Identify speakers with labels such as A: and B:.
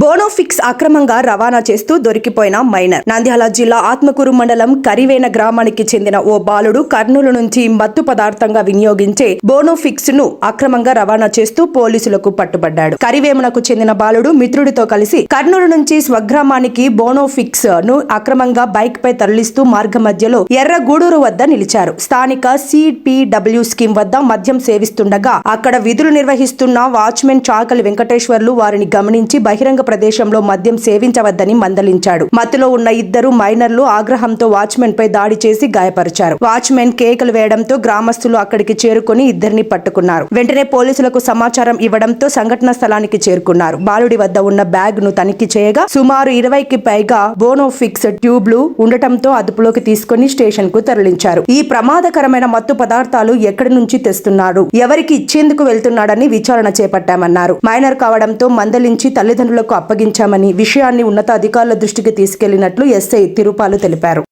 A: బోనోఫిక్స్ అక్రమంగా రవాణా చేస్తూ దొరికిపోయిన మైనర్. నంద్యాల జిల్లా ఆత్మకూరు మండలం కరివేన గ్రామానికి చెందిన ఓ బాలుడు కర్నూలు నుంచి మత్తు పదార్థంగా వినియోగించే బోనోఫిక్స్ను అక్రమంగా రవాణా చేస్తూ పోలీసులకు పట్టుబడ్డాడు. కరివేమనకు చెందిన బాలుడు మిత్రుడితో కలిసి కర్నూలు నుంచి స్వగ్రామానికి బోనోఫిక్స్ను అక్రమంగా బైక్ పై తరలిస్తూ మార్గ మధ్యలో ఎర్రగూడూరు వద్ద నిలిచారు. స్థానిక సిపిడబ్ల్యూ స్కీమ్ వద్ద మద్యం సేవిస్తుండగా అక్కడ విధులు నిర్వహిస్తున్న వాచ్మెన్ చాకలి వెంకటేశ్వర్లు వారిని గమనించి బహిరంగ ప్రదేశంలో మద్యం సేవించవద్దని మందలించాడు. మత్తులో ఉన్న ఇద్దరు మైనర్లు ఆగ్రహంతో వాచ్మెన్ పై దాడి చేసి గాయపరిచారు. వాచ్మెన్ కేకలు వేయడంతో గ్రామస్తులు అక్కడికి చేరుకుని ఇద్దరిని పట్టుకున్నారు. వెంటనే పోలీసులకు సమాచారం ఇవ్వడంతో సంఘటన స్థలానికి చేరుకున్నారు. బాలుడి వద్ద ఉన్న బ్యాగ్ను తనిఖీ చేయగా సుమారు ఇరవైకి పైగా బోనోఫిక్స్ ట్యూబ్లు ఉండటంతో అదుపులోకి తీసుకుని స్టేషన్కు తరలించారు. ఈ ప్రమాదకరమైన మత్తు పదార్థాలు ఎక్కడి నుంచి తెస్తున్నాడు? ఎవరికి ఇచ్చేందుకు వెళ్తున్నాడని విచారణ చేపట్టామన్నారు. మైనర్ కావడంతో మందలించి తల్లిదండ్రులకు అప్పగించామని విషయాన్ని ఉన్నతాధికారుల దృష్టికి తీసుకెళ్ళినట్లు ఎస్ఐ తిరుపాలు తెలిపారు.